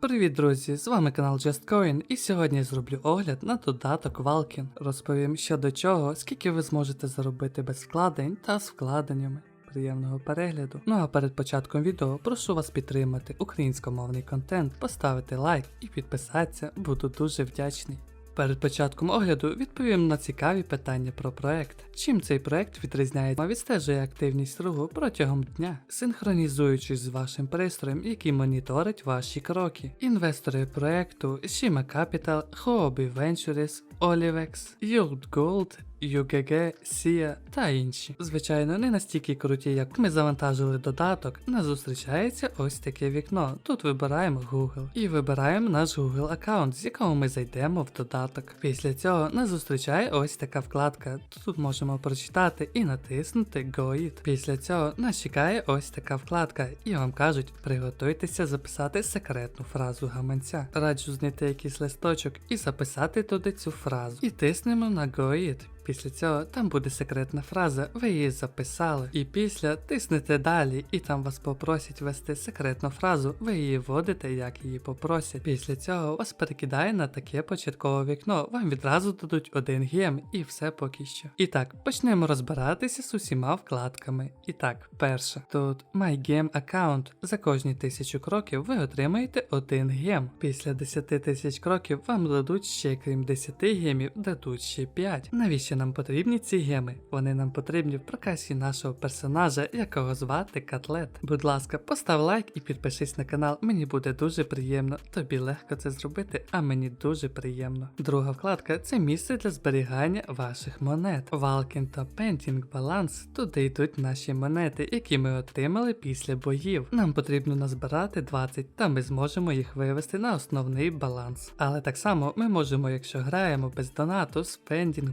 Привіт, друзі! З вами канал JustCoin і сьогодні я зроблю огляд на додаток Valkin. Розповім що до чого, скільки ви зможете заробити без вкладень та з вкладеннями. Приємного перегляду. Ну а перед початком відео прошу вас підтримати українськомовний контент, поставити лайк і підписатися, буду дуже вдячний. Перед початком огляду відповім на цікаві питання про проект. Чим цей проект відрізняється, відстежує активність руху протягом дня, синхронізуючись з вашим пристроєм, який моніторить ваші кроки. Інвестори проекту Shima Capital, Huobi Ventures, Olivex, Yield Gold, UGG, SIA та інші. Звичайно, не настільки круті, як ми завантажили додаток. Нас зустрічається ось таке вікно. Тут вибираємо Google і вибираємо наш Google аккаунт, з якого ми зайдемо в додаток. Після цього нас зустрічає ось така вкладка. Тут можемо прочитати і натиснути Go. Після цього нас чекає ось така вкладка, і вам кажуть, приготуйтеся записати секретну фразу гаманця. Раджу знайти якийсь листочок і записати туди цю фразу. І тиснемо на Go. Після цього там буде секретна фраза, ви її записали. І після тиснете далі, і там вас попросять ввести секретну фразу, ви її вводите, як її попросять. Після цього вас перекидає на таке початкове вікно. Вам відразу дадуть один гем і все поки що. І так, почнемо розбиратися з усіма вкладками. І так, перше, тут My Game Account. За кожні тисячу кроків ви отримаєте один гем. Після 10 тисяч кроків вам дадуть ще крім 10 гемів, дадуть ще 5. Навіщо нам потрібні ці геми? Вони нам потрібні в прокасі нашого персонажа, якого звати Котлет. Будь ласка, постав лайк і підпишись на канал, мені буде дуже приємно. Тобі легко це зробити, а мені дуже приємно. Друга вкладка це місце для зберігання ваших монет. Валкін та Пентінг Баланс. Туди йдуть наші монети, які ми отримали після боїв. Нам потрібно назбирати 20, та ми зможемо їх вивести на основний баланс. Але так само ми можемо, якщо граємо без донату, спендінг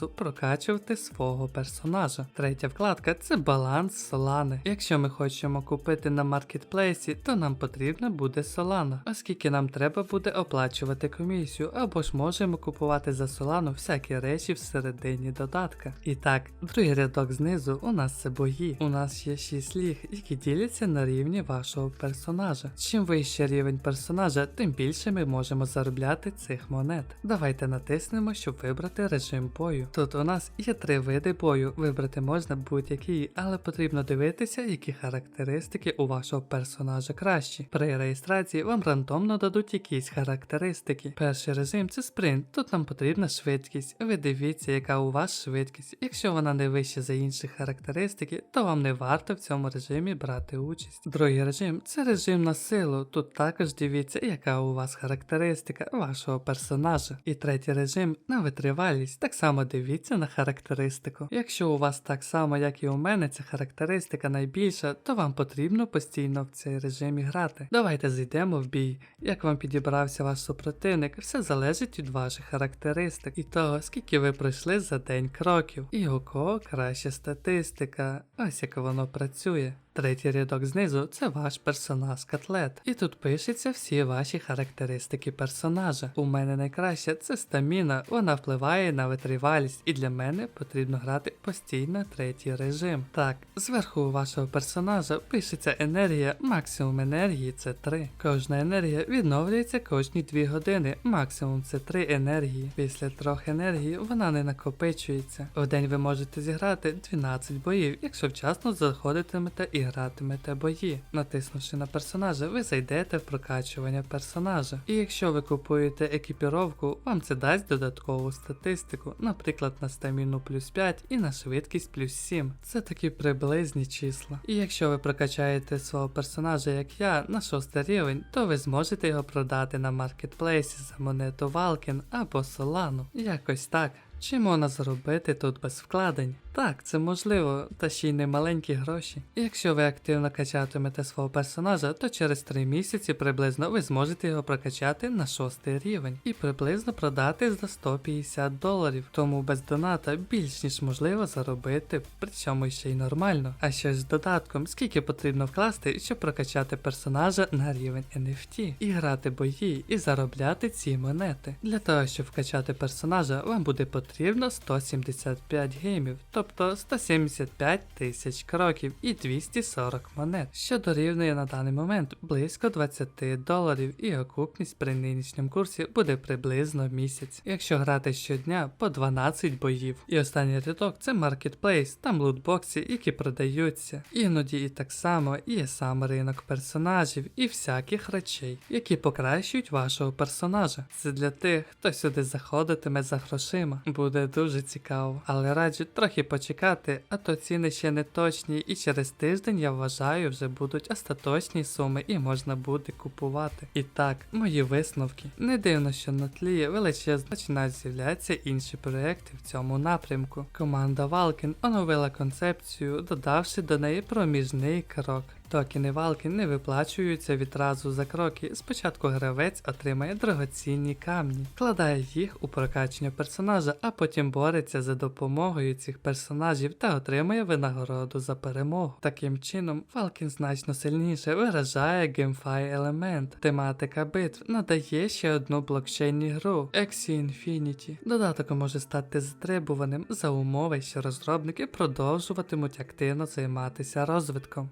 балансу прокачувати свого персонажа. Третя вкладка це баланс Солани. Якщо ми хочемо купити на маркетплейсі, то нам потрібна буде Солана, оскільки нам треба буде оплачувати комісію, або ж можемо купувати за Солану всякі речі всередині додатка. І так, другий рядок знизу у нас це бої. У нас є 6 ліг, які діляться на рівні вашого персонажа. Чим вищий рівень персонажа, тим більше ми можемо заробляти цих монет. Давайте натиснемо, щоб вибрати режим бою. Тут у нас є три види бою. Вибрати можна будь-який, але потрібно дивитися, які характеристики у вашого персонажа кращі. При реєстрації вам рандомно дадуть якісь характеристики. Перший режим це спринт. Тут нам потрібна швидкість. Ви дивіться, яка у вас швидкість. Якщо вона не вища за інші характеристики, то вам не варто в цьому режимі брати участь. Другий режим це режим на силу. Тут також дивіться, яка у вас характеристика вашого персонажа. І третій режим на витривалість. Так само дивіться на характеристику. Якщо у вас так само, як і у мене, ця характеристика найбільша, то вам потрібно постійно в цей режимі грати. Давайте зайдемо в бій. Як вам підібрався ваш супротивник, все залежить від ваших характеристик і того, скільки ви пройшли за день кроків, і у кого краща статистика. Ось як воно працює. Третій рядок знизу це ваш персонаж котлет. І тут пишеться всі ваші характеристики персонажа. У мене найкраща це стаміна, вона впливає на витривалість, і для мене потрібно грати постійно третій режим. Так, зверху у вашого персонажа пишеться енергія, максимум енергії це 3. Кожна енергія відновлюється кожні 2 години, максимум це 3 енергії. Після трьох енергій вона не накопичується. В день ви можете зіграти 12 боїв, якщо вчасно заходитимете і гратимете бої. Натиснувши на персонажа, ви зайдете в прокачування персонажа. І якщо ви купуєте екіпіровку, вам це дасть додаткову статистику, наприклад, на стаміну плюс 5 і на швидкість плюс 7. Це такі приблизні числа. І якщо ви прокачаєте свого персонажа, як я, на 6 рівень, то ви зможете його продати на маркетплейсі за монету Валкін або Солану. Якось так. Чи можна заробити тут без вкладень? Так, це можливо, та ще й не маленькі гроші. Якщо ви активно качатимете свого персонажа, то через 3 місяці приблизно ви зможете його прокачати на 6 рівень і приблизно продати за 150 доларів. Тому без доната більш ніж можливо заробити, причому ще й нормально. А щось з додатком, скільки потрібно вкласти, щоб прокачати персонажа на рівень NFT, і грати бої, і заробляти ці монети. Для того, щоб вкачати персонажа, вам буде потрібно потрібно 175 геймів, тобто 175 тисяч кроків і 240 монет, що дорівнює на даний момент близько 20 доларів, і окупність при нинішньому курсі буде приблизно місяць, якщо грати щодня по 12 боїв. І останній рядок це маркетплейс, там лутбокси, які продаються. Іноді і так само є сам ринок персонажів і всяких речей, які покращують вашого персонажа. Це для тих, хто сюди заходитиме за грошима. Буде дуже цікаво. Але раджу трохи почекати, а то ціни ще не точні, і через тиждень я вважаю вже будуть остаточні суми і можна буде купувати. І так, мої висновки. Не дивно, що на тлі величезно починають з'являтися інші проекти в цьому напрямку. Команда Valken оновила концепцію, додавши до неї проміжний крок. Токени Valken не виплачуються відразу за кроки. Спочатку гравець отримає дорогоцінні камні, вкладає їх у прокачання персонажа, а потім бореться за допомогою цих персонажів та отримує винагороду за перемогу. Таким чином, Valken значно сильніше виражає геймфай елемент. Тематика битв надає ще одну блокчейнні гру Axie Infinity. Додаток може стати затребуваним за умови, що розробники продовжуватимуть активно займатися розвитком.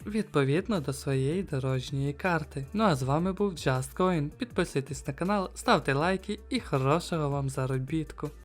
Відповідно до своєї дорожньої карти. Ну а з вами був JustCoin. Підписуйтесь на канал, ставте лайки і хорошого вам заробітку.